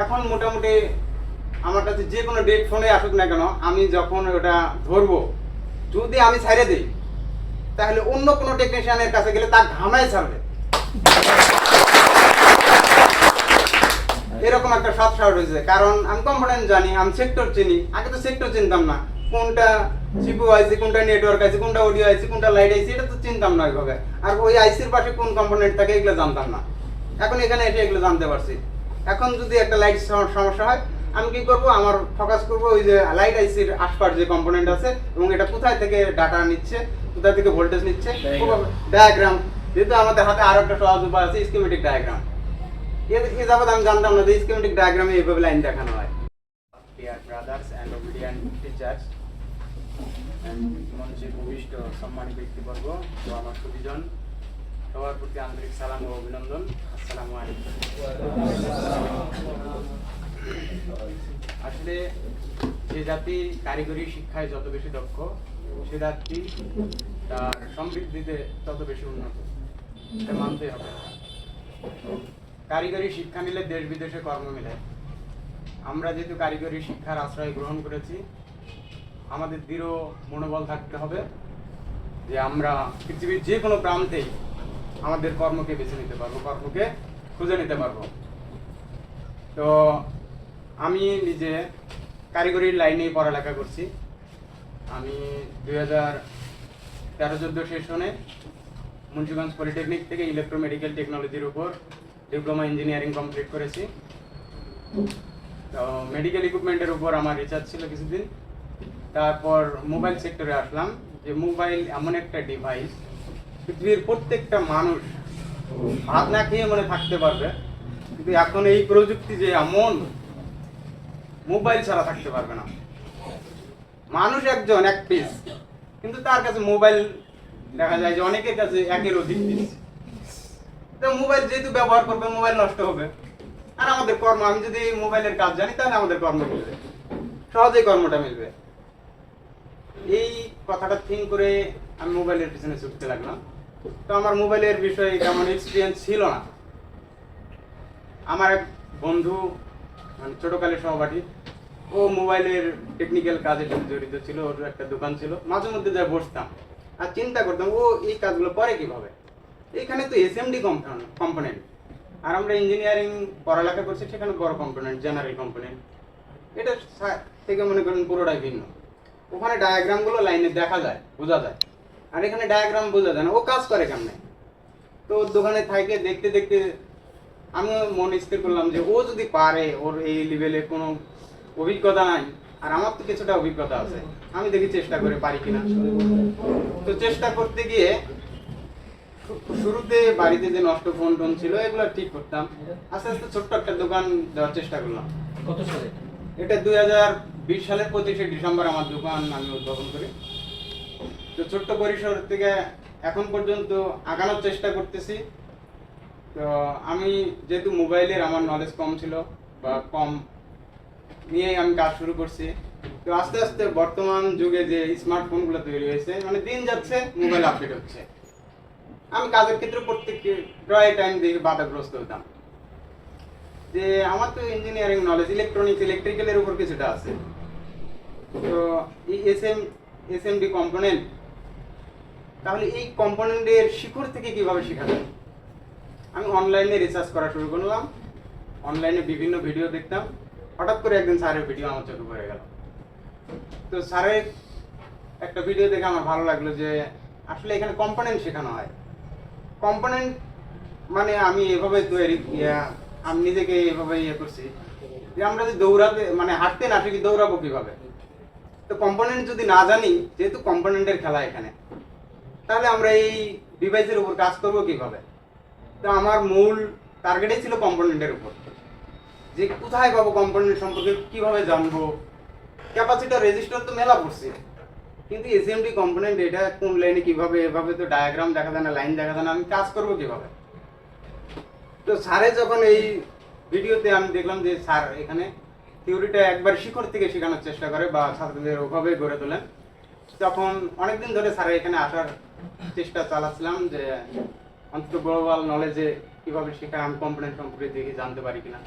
এখন মোটামুটি আমার কাছে যে কোনো ডেট ফোনে আসুক না কেন, আমি যখন ওটা ধরবো, যদি আমি ছাইড়ে দিই, তাহলে অন্য কোনো টেকনিশিয়ানের কাছে গেলে তার ঘামায় ছাড়বে। এরকম একটা সৎ সাহস হয়েছে কারণ আমি কম্পোনেন্ট জানি, আমি সেক্টর চিনি, আগে তো সেক্টর চিনতাম না। কোনটা সিপু আইসি, কোনটা নেটওয়ার্ক আইসি, কোনটা অডিও আইসি, কোনটা লাইট আইসি, এটা তো চিনতাম না ওইভাবে। আর ওই আইসির পাশে কোন কম্পোনেন্ট থাকে, এগুলো জানতাম না। এখন এখানে এসে এগুলো জানতে পারছি। এখন যদি একটা লাইট সমস্যা হয় আমি কি করব? আমার ফোকাস করব ওই যে লাইট আইসির আশপাশ যে কম্পোনেন্ট আছে এবং এটা কোথায় থেকে ডাটা নিচ্ছে কোথায় থেকে ভোল্টেজ নিচ্ছে. ডায়াগ্রাম যেহেতু আমাদের হাতে আরও একটা সহজ উপায় আছে স্কিমেটিক ডায়াগ্রাম এ যাবত আমি জানতাম না যে স্কিমেটিক ডায়াগ্রামে এইভাবে লাইন দেখানো হয়। ডিয়ার ব্রাদার্স অ্যান্ড টিচার্স মঞ্চে সম্মানী ব্যক্তিবর্গ ও আমার সুবিজন সবার প্রতি আন্তরিক সালাম ও অভিনন্দন। আসসালামু আলাইকুম। আসলে যে জাতি কারিগরি শিক্ষায় যত বেশি দক্ষ, সে জাতি তার সমৃদ্ধিতে তত বেশি উন্নত। এটা মানতে হবে। কারিগরি শিক্ষা নিলে দেশ বিদেশে কর্ম মিলে। আমরা যেহেতু কারিগরি শিক্ষার আশ্রয় গ্রহণ করেছি, আমাদের দৃঢ় মনোবল থাকতে হবে যে আমরা পৃথিবীর যে কোনো প্রান্তেই আমাদের কর্মকে বেছে নিতে পারব, কর্মকে খুঁজে নিতে পারব। তো আমি নিজে কারিগরির লাইনেই পড়ালেখা করছি। আমি দুই হাজার তেরো চোদ্দ সেশনে মুন্সিগঞ্জ পলিটেকনিক থেকে ইলেকট্রোমেডিক্যাল টেকনোলজির উপর ডিপ্লোমা ইঞ্জিনিয়ারিং কমপ্লিট করেছি। তো মেডিকেল ইকুইপমেন্টের উপর আমার রিসার্চ ছিল কিছুদিন। তারপর মোবাইল সেক্টরে আসলাম। যে মোবাইল এমন একটা ডিভাইস পৃথিবীর প্রত্যেকটা মানুষ ভাত না খেয়ে মনে থাকতে পারবে, কিন্তু এখন এই প্রযুক্তি যে এমন মোবাইল ছাড়া থাকতে পারবে না। মানুষ একজন, এক পিস কিন্তু তার কাছে মোবাইল দেখা যায় যে অনেকের কাছে একের অধিক পিস তো মোবাইল যেহেতু ব্যবহার করবে, মোবাইল নষ্ট হবে। আর আমাদের কর্ম, আমি যদি মোবাইলের কাজ জানি, তাহলে আমাদের কর্ম মিলবে। সহজেই কর্মটা মিলবে। এই কথাটা থিঙ্ক করে আমি মোবাইলের পিছনে ছুটতে লাগলাম। তো আমার মোবাইলের বিষয়ে তেমন এক্সপিরিয়েন্স ছিল না। আমার এক বন্ধু মানে ছোটকালের সহপাঠী, ও মোবাইলের টেকনিক্যাল কাজের সাথে জড়িত ছিল, ওর একটা দোকান ছিল। মাঝে মধ্যে যা বসতাম আর চিন্তা করতাম, ও এই কাজগুলো করে কীভাবে? এখানে তো এসএমডি কম্পোনেন্ট আর আমরা ইঞ্জিনিয়ারিং পড়ালেখা করছি, সেখানে বড় কম্পোনেন্ট জেনারেল কম্পোনেন্ট এটা থেকে মনে করেন পুরোটাই ভিন্ন। ওখানে ডায়াগ্রামগুলো লাইনে দেখা যায়, বোঝা যায়। আর এখানে ডায়াগ্রাম বোঝা যায় না ও কাজ করে কেমনে? তো ওর দোকানে থাকে দেখতে দেখতে আমি মন স্থির করলাম যে ও যদি পারে ওর এই লেভেলে কোনো অভিজ্ঞতা নাই। আর আমার তো কিছুটা অভিজ্ঞতা আছে। আমি দেখি চেষ্টা করে পারি কিনা। তো চেষ্টা করতে গিয়ে শুরুতে বাড়িতে যে নষ্ট ফোন টোন ছিল এগুলো ঠিক করতাম। আস্তে আস্তে ছোট্ট একটা দোকান দেওয়ার চেষ্টা করলাম। কত সালে? এটা দুই হাজার বিশ সালের পঁচিশে ডিসেম্বর আমার দোকান আমি উদ্বোধন করি। তো ছোট্ট পরিসর থেকে এখন পর্যন্ত আগানোর চেষ্টা করতেছি। তো আমি যেহেতু মোবাইলের আমার নলেজ কম ছিল বা কম নিয়ে আমি কাজ শুরু করছি। তো আস্তে আস্তে বর্তমান যুগে যে স্মার্টফোনগুলো তৈরি হয়েছে মানে দিন যাচ্ছে, মোবাইল আপডেট হচ্ছে। আমি কাজের ক্ষেত্রে প্রত্যেক প্রায় টাইম দেখে বাধাগ্রস্ত হতাম। যে আমার তো ইঞ্জিনিয়ারিং নলেজ ইলেকট্রনিক্স ইলেকট্রিক্যালের উপর কিছুটা আছে। তো এই S M S M D component তাহলে এই কম্পোনেন্টের শিখর থেকে কীভাবে শেখা যায়? আমি অনলাইনে রিসার্চ করা শুরু করলাম অনলাইনে বিভিন্ন ভিডিও দেখতাম, হঠাৎ করে একদিন স্যারের ভিডিও আমার চোখে পড়ে গেল। তো স্যারের একটা ভিডিও দেখে আমার ভালো লাগল যে, আসলে এখানে কম্পোনেন্ট শেখানো হয়। কম্পোনেন্ট মানে আমি এভাবে তৈরি আমি নিজেকে এভাবে ইয়ে করছি যে আমরা যদি দৌড়াতে মানে হাঁটতে না শিখি, দৌড়াবো কীভাবে? তো কম্পোনেন্ট যদি না জানি, যেহেতু কম্পোনেন্টের খেলা এখানে তাহলে আমরা এই ডিভাইসের উপর কাজ করব কীভাবে? তো আমার মূল টার্গেটই ছিল কম্পোনেন্টের উপর। যে কোথায় পাবো কম্পোনেন্ট সম্পর্কে কীভাবে জানব? ক্যাপাসিটার রেজিস্টার তো মেলা পড়ছে কিন্তু এসএমডি কম্পোনেন্ট এটা কোন লাইনে কীভাবে, এভাবে তো ডায়াগ্রাম দেখা যায় না লাইন দেখা যায় না, আমি কাজ করব কীভাবে? তো স্যারে যখন এই ভিডিওতে আমি দেখলাম যে স্যার এখানে থিওরিটা একবার শিখর থেকে শেখানোর চেষ্টা করে বা ছাত্রদের ওভাবে গড়ে তোলেন। তখন অনেকদিন ধরে স্যারের এখানে আসার চেষ্টা চালাচ্ছিলাম যে অন্তত গ্লোবাল নলেজে কীভাবে শেখায় আমি কম্পোনেন্ট সম্পর্কে দেখি জানতে পারি কিনা।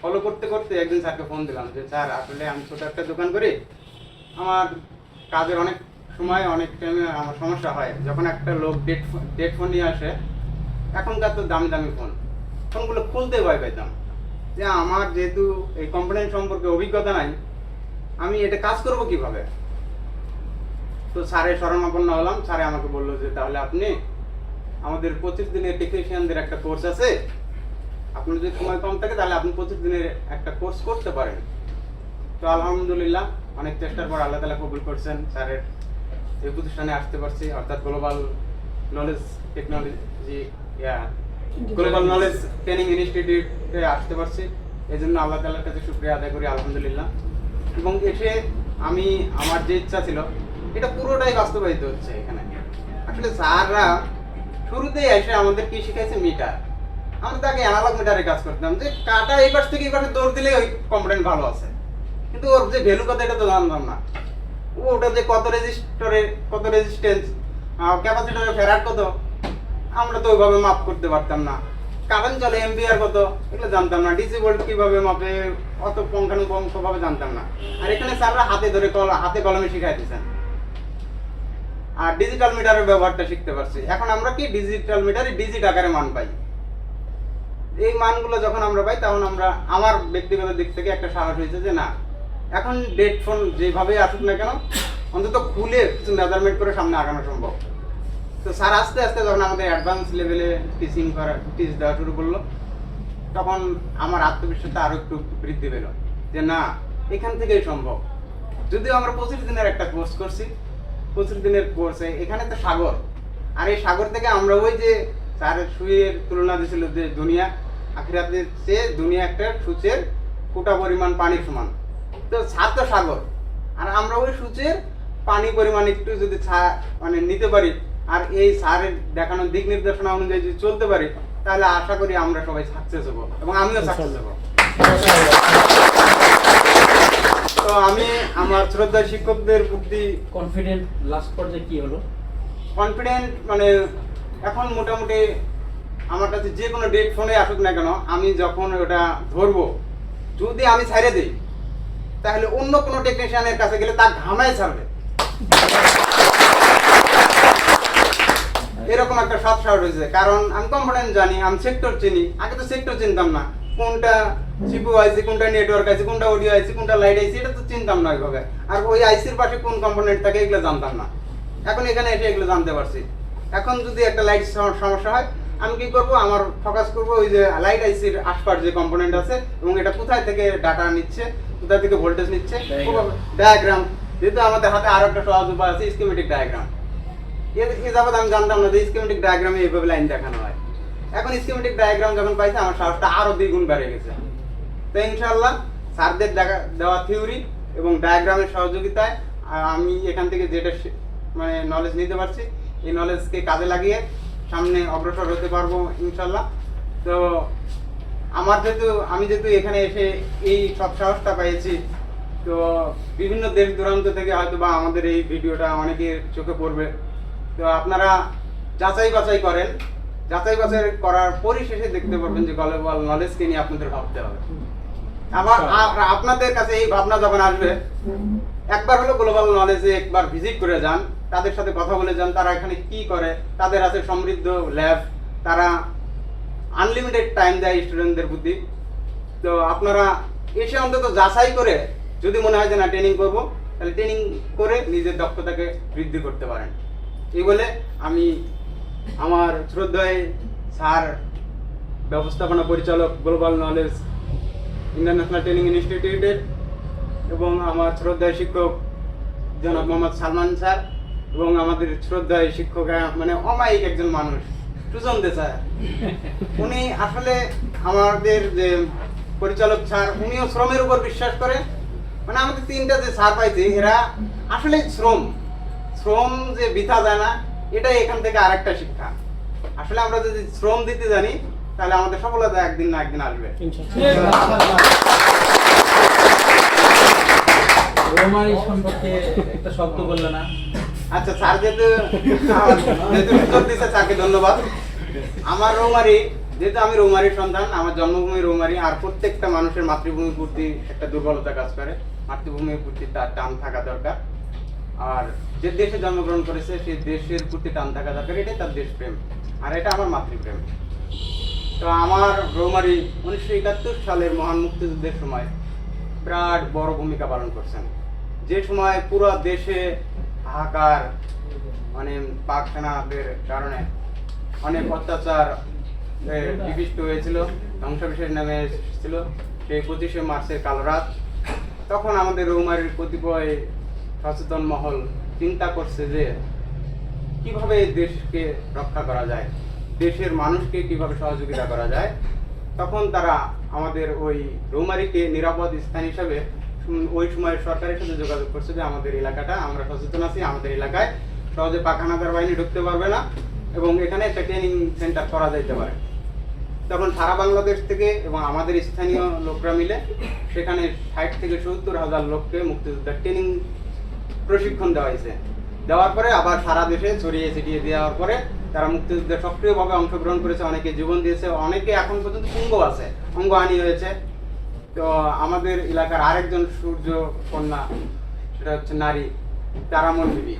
ফলো করতে করতে একদিন স্যারকে ফোন দিলাম যে, স্যার, আসলে আমি ছোট একটা দোকান করি আমার কাজের অনেক সময়, অনেক টাইমে আমার সমস্যা হয়। যখন একটা লোক ডেট ডেট ফোন নিয়ে আসে, এখনকার তো দামি দামি ফোন ফোনগুলো খুলতে ভয় পেতাম যে আমার যেহেতু এই কম্পোনেন্ট সম্পর্কে অভিজ্ঞতা নাই, আমি এটা কাজ করব কীভাবে? তো স্যারের শরণাপন্ন হলাম। স্যারে আমাকে বলল যে, তাহলে আপনি আমাদের পঁচিশ দিনের টেকনিশিয়ানদের একটা কোর্স আছে। আপনার যদি সময় কম থাকে, তাহলে আপনি পঁচিশ দিনের একটা কোর্স করতে পারেন। তো আলহামদুলিল্লাহ, অনেক চেষ্টার পর আল্লাহ তালা কবুল করছেন। স্যারের এই প্রতিষ্ঠানে আসতে পারছি। অর্থাৎ global knowledge technology global knowledge training ইনস্টিটিউটে আসতে পারছি। এই জন্য আল্লাহ তালার কাছে শুক্রিয়া আদায় করি, আলহামদুলিল্লাহ। এবং এসে আমি, আমার যে ইচ্ছা ছিল এটা পুরোটাই বাস্তবায়িত হচ্ছে এখানে। আসলে স্যাররা শুরুতেই এসে আমাদের কি শিখাইছে? মিটার। আমরা তাকে অ্যানালগ মিটারে কাজ করতাম। যে কাটা এই পাশ থেকে এই পাশে দৌড় দিলে ওই কম্পোনেন্ট ভালো আছে। কিন্তু ওর যে ভ্যালু কথা এটা তো জানতাম না। ও ওটা যে কত রেজিস্টরে কত রেজিস্টেন্স ক্যাপাসিটরের ফেরার কত, আমরা তো ওইভাবে মাপ করতে পারতাম না। কারেন্ট চলে এমপিআর কত, এগুলো জানতাম না। ডিসি ভোল্ট কীভাবে মাপে অত পঙ্খানুপঙ্খ ভাবে জানতাম না। আর এখানে স্যাররা হাতে ধরে কল হাতে কলমে শিখাই দিয়েছেন আর ডিজিটাল মিটারের ব্যবহারটা শিখতে পারছি। এখন আমরা কি ডিজিটাল মিটারে ডিজিট আকারে মান পাই? এই মানগুলো যখন আমরা পাই, তখন আমরা আমার ব্যক্তিগত দিক থেকে একটা সাহস হয়েছে যে না, এখন ডেট ফোন যেভাবে আসুক না কেন, অন্তত খুলে কিছু মেজারমেন্ট করে সামনে আগানো সম্ভব। তো স্যার আস্তে আস্তে যখন আমাদের অ্যাডভান্স লেভেলে টিচিং করা টিচ দেওয়া শুরু করল, তখন আমার আত্মবিশ্বাসটা আরও একটু বৃদ্ধি পেল। যে না, এখান থেকেই সম্ভব। যদিও আমরা পঁচিশ দিনের একটা কোর্স করছি পঁচিশ দিনের কোর্সে এখানে তো সাগর। আর এই সাগর থেকে আমরা ওই যে স্যারের সুইয়ের তুলনা দিয়েছিল যে দুনিয়া, আখিরাতের চেয়ে দুনিয়া একটা সূচের ফুটা পরিমাণ পানির সমান। তো ছাদ তো সাগর। আর আমরা ওই সূচের পানি পরিমাণ একটু যদি ছা- মানে নিতে পারি, আর এই সারের দেখানো দিক নির্দেশনা অনুযায়ী যদি চলতে পারি, তাহলে আশা করি আমরা সবাই সাকসেস হব এবং আমিও সাকসেস হব। তো আমি আমার শ্রদ্ধা শিক্ষকদের প্রতি কনফিডেন্ট লাস্ট পর্যায়ে কি হলো? কনফিডেন্ট মানে এখন মোটামুটি আমার কাছে যে কোনো ডেট ফোনে আসুক না কেন আমি যখন ওটা ধরবো যদি আমি ছাড়ে দিই তাহলে অন্য কোনো টেকনিশিয়ানের কাছে গেলে তার ঘামায় ছাড়বে। এরকম একটা সৎ সাহস হয়েছে। কারণ আমি কম্পোনেন্ট জানি আমি সেক্টর চিনি আগে তো সেক্টর চিনতাম না। কোনটা সিপু আইসি কোনটা নেটওয়ার্ক আইসি কোনটা অডিও আইসি কোনটা লাইট আইসি এটা তো চিনতাম না ওইভাবে। আর ওই আইসির পাশে কোন কম্পোনেন্ট থাকে এগুলো জানতাম না। এখন এখানে এসে এগুলো জানতে পারছি। এখন যদি একটা লাইট সমস্যা হয় আমি কি করব? আমার ফোকাস করব ওই যে লাইট আইসির আশপাশ যে কম্পোনেন্ট আছে এবং এটা কোথায় থেকে ডাটা নিচ্ছে কোথায় থেকে ভোল্টেজ নিচ্ছে. ডায়াগ্রাম যেহেতু আমাদের হাতে আরও একটা সহজ উপায় আছে স্কিমেটিক ডায়াগ্রাম এ যাবত আমি জানতাম না যে স্কিমেটিক ডায়াগ্রামে এইভাবে লাইন দেখানো হয়। এখন স্কিমেটিক ডায়াগ্রাম যখন পাইছে, আমার সাহসটা আরও দ্বিগুণ বেড়ে গেছে। তো ইনশাল্লাহ স্যারদের দেখা, দেওয়া থিওরি এবং ডায়াগ্রামের সহযোগিতায় আমি এখান থেকে যেটা মানে নলেজ নিতে পারছি, এই নলেজকে কাজে লাগিয়ে সামনে অগ্রসর হতে পারব ইনশাল্লাহ তো আমার যেহেতু, আমি যেহেতু এখানে এসে এই সব সাহসটা পেয়েছি, তো বিভিন্ন দেশ দূরান্ত থেকে হয়তো বা আমাদের এই ভিডিওটা অনেকের চোখে পড়বে। তো আপনারা যাচাই বাছাই করেন যাচাই বাছাই করার পরিশেষে দেখতে পারবেন যে গ্লোবাল নলেজ নলেজকে নিয়ে আপনাদের ভাবতে হবে। আবার আপনাদের কাছে এই ভাবনা যখন আসবে একবার হলো গ্লোবাল নলেজে একবার ভিজিট করে যান তাদের সাথে কথা বলে যান তারা এখানে কি করে তাদের আছে সমৃদ্ধ ল্যাব তারা আনলিমিটেড টাইম দেয় স্টুডেন্টদের বুদ্ধি তো আপনারা এসে অন্তত যাচাই করে যদি মনে হয় যে না ট্রেনিং করব তাহলে ট্রেনিং করে নিজের দক্ষতাকে বৃদ্ধি করতে পারেন। এই বলে আমি আমার শ্রদ্ধায় স্যার, ব্যবস্থাপনা পরিচালক গ্লোবাল নলেজ ইন্টারন্যাশনাল ট্রেনিং ইনস্টিটিউটের এবং আমার শ্রদ্ধায় শিক্ষক জনাব মোহাম্মদ সালমান স্যার এবং আমাদের শ্রদ্ধায় শিক্ষক মানে অমায়িক একজন মানুষ, সুজন দে স্যার। উনি আসলে আমাদের যে পরিচালক স্যার, উনিও শ্রমের উপর বিশ্বাস করে। মানে আমাদের তিনটা যে স্যার পাইছে, এরা আসলে শ্রম। শ্রম যে বৃথা যায় না এটাই এখান থেকে আরেকটা শিক্ষা। আসলে আমরা যদি শ্রম দিতে জানি তাহলে আমাদের সফলতা একদিন না একদিন আসবে। রোমারি সম্পর্কে একটা শব্দ বললে না। আচ্ছা স্যার যেহেতু যেহেতু সুযোগ দিচ্ছে স্যারকে ধন্যবাদ। আমার রৌমারি যেহেতু আমি রৌমারির সন্তান আমার জন্মভূমি রৌমারি আর প্রত্যেকটা মানুষের মাতৃভূমির প্রতি একটা দুর্বলতা কাজ করে। মাতৃভূমির প্রতি তার টান থাকা দরকার। আর যে দেশে জন্মগ্রহণ করেছে সেই দেশের প্রতি টান থাকা দরকার, এটাই তার দেশপ্রেম। আর এটা আমার মাতৃপ্রেম। তো আমার রৌমারি উনিশশো একাত্তর সালের মহান মুক্তিযুদ্ধের সময় বিরাট বড় ভূমিকা পালন করছেন। যে সময় পুরো দেশে হাহাকার মানে পাক সেনাদের কারণে অনেক অত্যাচার বিপিষ্ট হয়েছিল, ধ্বংসাবিশেষ নামে এসেছিল, সেই পঁচিশে মার্চের কালো রাত। তখন আমাদের রৌমারির কতিপয় সচেতন মহল চিন্তা করছে যে কীভাবে দেশকে রক্ষা করা যায়, দেশের মানুষকে কীভাবে সহযোগিতা করা যায়, তখন তারা আমাদের ওই রৌমারিকে নিরাপদ স্থান হিসাবে ওই সময় সরকারের সাথে যোগাযোগ করছে যে আমাদের এলাকাটা, আমরা সচেতন আছি, আমাদের এলাকায় সহজে পাখানাদার বাহিনী ঢুকতে পারবে না এবং এখানে একটা ট্রেনিং সেন্টার করা যাইতে পারে। তখন সারা বাংলাদেশ থেকে এবং আমাদের স্থানীয় লোকরা মিলে সেখানে ষাট থেকে সত্তর হাজার লোককে মুক্তিযোদ্ধার ট্রেনিং প্রশিক্ষণ দেওয়া হয়েছে। দেওয়ার পরে আবার সারা দেশে ছড়িয়ে ছিটিয়ে দেওয়ার পরে তারা মুক্তিযুদ্ধে সক্রিয়ভাবে অংশগ্রহণ করেছে, অনেকে জীবন দিয়েছে, অনেকে এখন পর্যন্ত অঙ্গ আছে অঙ্গ অঙ্গহানি হয়েছে। তো আমাদের এলাকার আরেকজন সূর্য কন্যা, সেটা হচ্ছে নারী তারামন বিবি।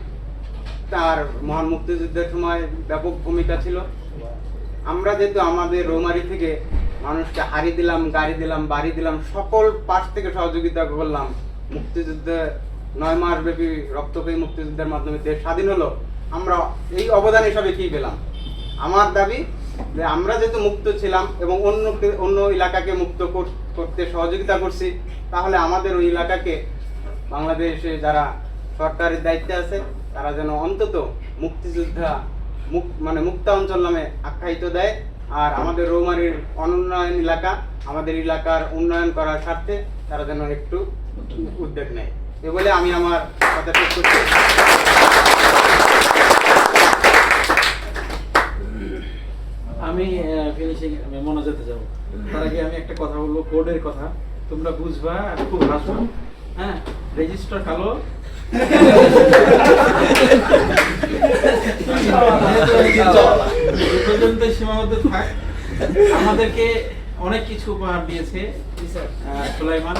তার মহান মুক্তিযুদ্ধের সময় ব্যাপক ভূমিকা ছিল। আমরা যেহেতু আমাদের রৌমারি থেকে মানুষকে হাড়ি দিলাম, গাড়ি দিলাম, বাড়ি দিলাম, সকল পাশ থেকে সহযোগিতা করলাম, মুক্তিযুদ্ধে নয় মাস ব্যাপী রক্তপায়ী মুক্তিযুদ্ধের মাধ্যমে দেশ স্বাধীন হলো, আমরা এই অবদান হিসাবে কি পেলাম? আমার দাবি যে আমরা যেহেতু মুক্ত ছিলাম এবং অন্য অন্য এলাকাকে মুক্ত করতে সহযোগিতা করছি, তাহলে আমাদের ওই এলাকাকে বাংলাদেশে যারা সরকারের দায়িত্বে আছে, তারা যেন অন্তত মুক্তিযোদ্ধা মুক মানে মুক্তা অঞ্চল নামে আখ্যায়িত দেয়। আর আমাদের রৌমারির অনুন্নয়ন এলাকা, আমাদের এলাকার উন্নয়ন করার স্বার্থে তারা যেন একটু উদ্যোগ নেয়। এ বলে আমি আমার কথা শেষ করছি। আমি ফিনিশিং মনোজাতে যাব। তার আগে আমি একটা কথা বলব কোডের কথা। তোমরা বুঝবা খুব হাসবা। হ্যাঁ রেজিস্টার কালো। পর্যন্ত সীমাবদ্ধ থাক। আমাদেরকে অনেক কিছু উপহার দিয়েছে সুলাইমান।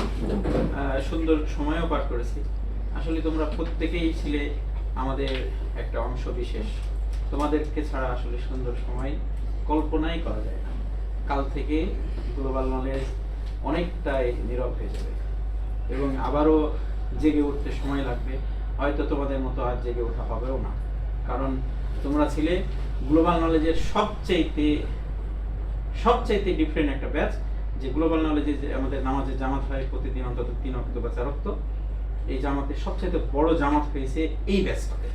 সুন্দর সময়ও পার করেছি। আসলে তোমরা প্রত্যেকেই ছিলে আমাদের একটা অংশ বিশেষ। তোমাদেরকে ছাড়া আসলে সুন্দর সময় কল্পনাই করা যায় না। কাল থেকে গ্লোবাল নলেজ অনেকটাই নীরব হয়ে যাবে এবং আবারও জেগে উঠতে সময় লাগবে। হয়তো তোমাদের মতো আর জেগে ওঠা হবেও না। কারণ তোমরা ছিলে গ্লোবাল নলেজের সবচাইতে সবচাইতে ডিফারেন্ট একটা ব্যাচ যে গ্লোবাল নলেজে যে আমাদের নামাজের জামাত হয়, প্রতিদিন অন্তত তিন অক্ত বা চার অক্ত। এই জামাতের সবচাইতে বড় জামাত হয়েছে এই ব্যাচটাতে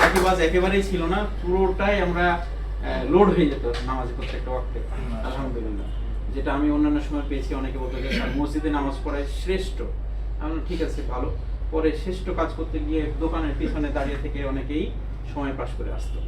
ফাঁকিবাজ একেবারেই ছিল না, পুরোটাই আমরা লোড হয়ে যেত নামাজ প্রত্যেকটা ওয়াক্তে। আলহামদুলিল্লাহ। যেটা আমি অন্যান্য সময় পেয়েছি, অনেকে বলতে যে মসজিদে নামাজ পড়ায় শ্রেষ্ঠ। আমি ঠিক আছে, ভালো। পরে শ্রেষ্ঠ কাজ করতে গিয়ে দোকানের পিছনে দাঁড়িয়ে থেকে অনেকেই সময় পাস করে আসতো।